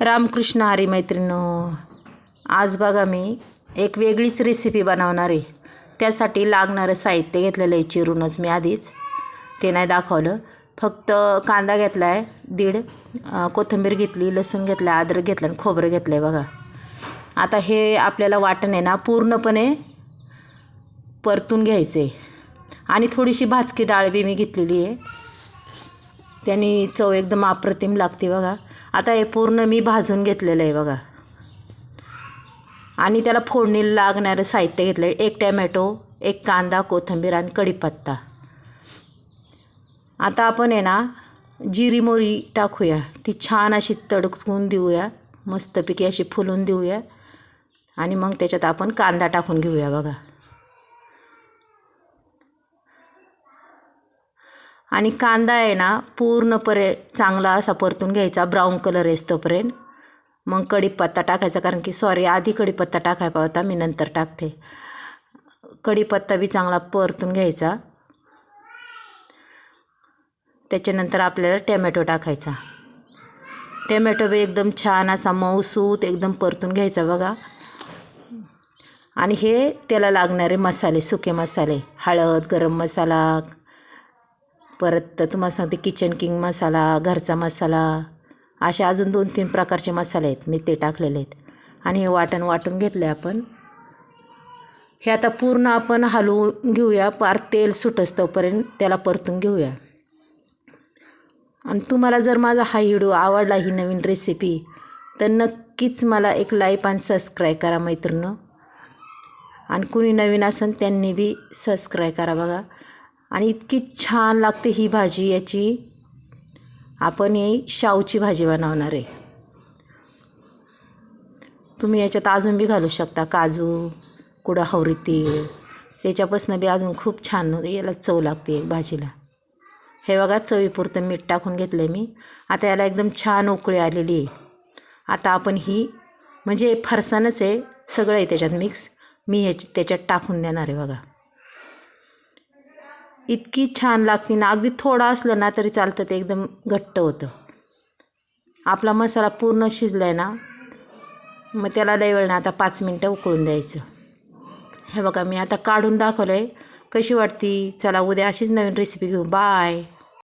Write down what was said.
रामकृष्ण हरी मैत्रिणो आज बघा मी एक वेगळीच रेसिपी बनवणार आहे. त्यासाठी लागणारं साहित्य घेतलेलं आहे चिरूनच मी आधीच. ते नाही दाखवलं. फक्त कांदा घेतला आहे दीड कोथिंबीर घेतली लसूण घेतला अद्रक घेतलं आणि खोबरं घेतलं आहे बघा. आता हे आपल्याला वाटण आहे ना पूर्णपणे परतून घ्यायचं आहे आणि थोडीशी भाजकी डाळ बी मी घेतलेली आहे. त्यांनी चव एकदम अप्रतिम लागते बघा. आता हे पूर्ण मी भाजून घेतलेलं आहे बघा. आणि त्याला फोडणीला लागणारं साहित्य घेतलं आहे एक टॅमॅटो एक कांदा कोथिंबीर आणि कढीपत्ता. आता आपण आहे ना जिरी मोरी टाकूया. ती छान अशी तडकून देऊया. मस्तपैकी अशी फुलून देऊया. आणि मग त्याच्यात आपण कांदा टाकून घेऊया बघा. आणि कांदा आहे ना पूर्णपणे चांगला असा परतून घ्यायचा ब्राऊन कलर येतोपर्यंत मग कढीपत्ता टाकायचा कारण की सॉरी आधी कढीपत्ता टाकायचा होता मी नंतर टाकते. कढीपत्ता बी चांगला परतून घ्यायचा. त्याच्यानंतर आपल्याला टॅमॅटो टाकायचा. टॅमॅटो बी एकदम छान असा मऊसूत एकदम परतून घ्यायचा बघा. आणि हे त्याला लागणारे मसाले सुके मसाले हळद गरम मसाला परत तुम्हाला सांगते किचन किंग मसाला घरचा मसाला असे अजून दोन तीन प्रकारचे मसाले आहेत मी ते टाकलेले आहेत. आणि हे वाटण वाटून घेतले आपण. हे आता पूर्ण आपण हलवून घेऊया पार तेल सुटस्तोपर्यंत त्याला परतून घेऊया. आणि तुम्हाला जर माझा हा व्हिडिओ आवडला ही नवीन रेसिपी तर नक्कीच मला एक लाईक आणि सबस्क्राईब करा मैत्रिणं आणि कुणी नवीन असेल त्यांनी बी सबस्क्राईब करा बघा. आणि इतकी छान लागते ही भाजी याची. आपण ही शावची भाजी बनवणार आहे. तुम्ही याच्यात अजून बी घालू शकता काजू कुडं हवरी तेल त्याच्यापासून बी अजून खूप छान याला चव लागते भाजीला. हे बघा चवीपुरतं मीठ टाकून घेतलं आहे मी. आता याला एकदम छान उकळी आलेली आहे. आता आपण ही म्हणजे फरसाणच आहे सगळं आहे त्याच्यात मिक्स मी ह्याची त्याच्यात टाकून देणार आहे बघा. इतकी छान लागते ना. अगदी थोडं असलं ना तरी चालतं ते एकदम घट्ट होतं. आपला मसाला पूर्ण शिजला आहे ना मग त्याला लई वेळ ना आता पाच मिनटं उकळून द्यायचं. हे बघा मी आता काढून दाखवलं आहे कशी वाटती? चला उद्या अशीच नवीन रेसिपी घेऊ. बाय